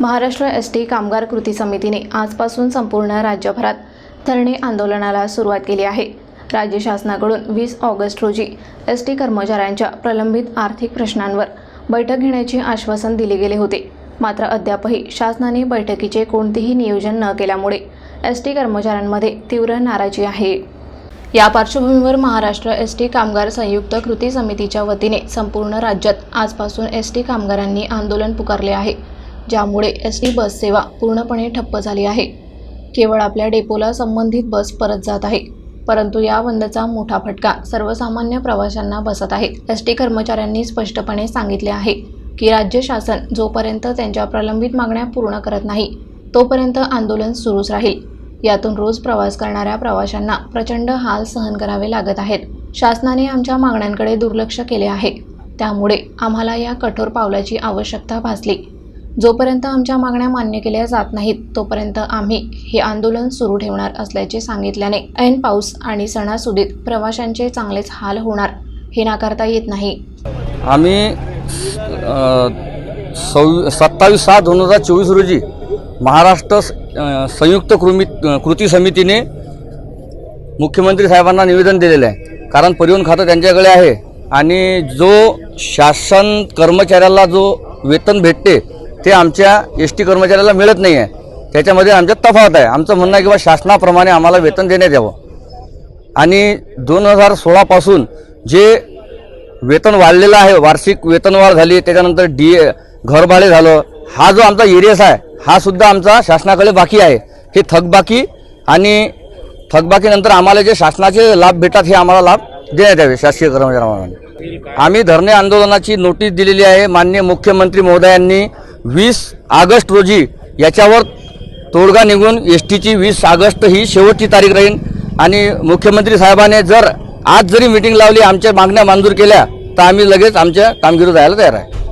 Maharashtra S T कामगार कृती समितीने आजपासून संपूर्ण राज्यभरात धरणे आंदोलनाला सुरुवात केली आहे. राज्य शासनाकडून वीस ऑगस्ट रोजी एस टी कर्मचाऱ्यांच्या प्रलंबित आर्थिक प्रश्नांवर बैठक घेण्याचे आश्वासन दिले गेले होते. मात्र अद्यापही शासनाने बैठकीचे कोणतेही नियोजन न केल्यामुळे एस टी कर्मचाऱ्यांमध्ये तीव्र नाराजी आहे. या पार्श्वभूमीवर महाराष्ट्र एस टी कामगार संयुक्त कृती समितीच्या वतीने संपूर्ण राज्यात आजपासून एस टी कामगारांनी आंदोलन पुकारले आहे. ज्यामुळे एस टी बस सेवा पूर्णपणे ठप्प झाली आहे. केवळ आपल्या डेपोला संबंधित बस परत जात आहे. परंतु या बंदचा मोठा फटका सर्वसामान्य प्रवाशांना बसत आहे एस टी कर्मचाऱ्यांनी स्पष्टपणे सांगितले आहे की राज्य शासन जोपर्यंत त्यांच्या प्रलंबित मागण्या पूर्ण करत नाही तोपर्यंत आंदोलन सुरूच राहील. यातून रोज प्रवास करणाऱ्या प्रवाशांना प्रचंड हाल सहन करावे लागत आहेत. शासनाने आमच्या मागण्यांकडे दुर्लक्ष केले आहे. त्यामुळे आम्हाला या कठोर पावलाची आवश्यकता भासली. जोपर्यंत आमच्या मागण्या मान्य केल्या जात नाहीत तोपर्यंत आम्ही हे आंदोलन सुरू ठेवणार असल्याचे सांगितल्याने ऐन पाऊस आणि सणासुदीत प्रवाशांचे चांगलेच हाल होणार हे नाकारता येत नाही. आम्ही सव्वी सत्तावीस सहा दोन हजार चोवीस रोजी महाराष्ट्र स- संयुक्त कृमी कृती समितीने मुख्यमंत्री साहेबांना निवेदन दिलेलं आहे. कारण परिवहन खातं त्यांच्याकडे आहे आणि जो शासन कर्मचाऱ्याला जो वेतन भेटते ते आमच्या एस टी कर्मचाऱ्याला मिळत नाही आहे त्याच्यामध्ये आमच्या तफावत आहे. आमचं म्हणणं आहे की बा शासनाप्रमाणे आम्हाला वेतन देण्यात यावं. आणि दोन हजार सोळापासून जे वेतन वाढलेलं आहे वार्षिक वेतनवाढ झाली त्याच्यानंतर डी ए घरभाडे झालं हा जो आमचा एरियस आहे हा सुद्धा आमचा शासनाकडे बाकी आहे. हे थकबाकी आणि थकबाकीनंतर आम्हाला जे शासनाचे लाभ भेटतात हे आम्हाला लाभ देण्यात यावे शासकीय कर्मचाऱ्यांना आम्ही धरणे आंदोलनाची नोटीस दिलेली आहे माननीय मुख्यमंत्री महोदयांनी वीस ऑगस्ट रोजी याच्यावर तोडगा निघून एस टीची वीस ऑगस्ट ही शेवटची तारीख राहील. आणि मुख्यमंत्री साहेबाने जर आज जरी मिटिंग लावली आमच्या मागण्या मंजूर केल्या तर आम्ही लगेच आमच्या कामगिरी जायला तयार आहे.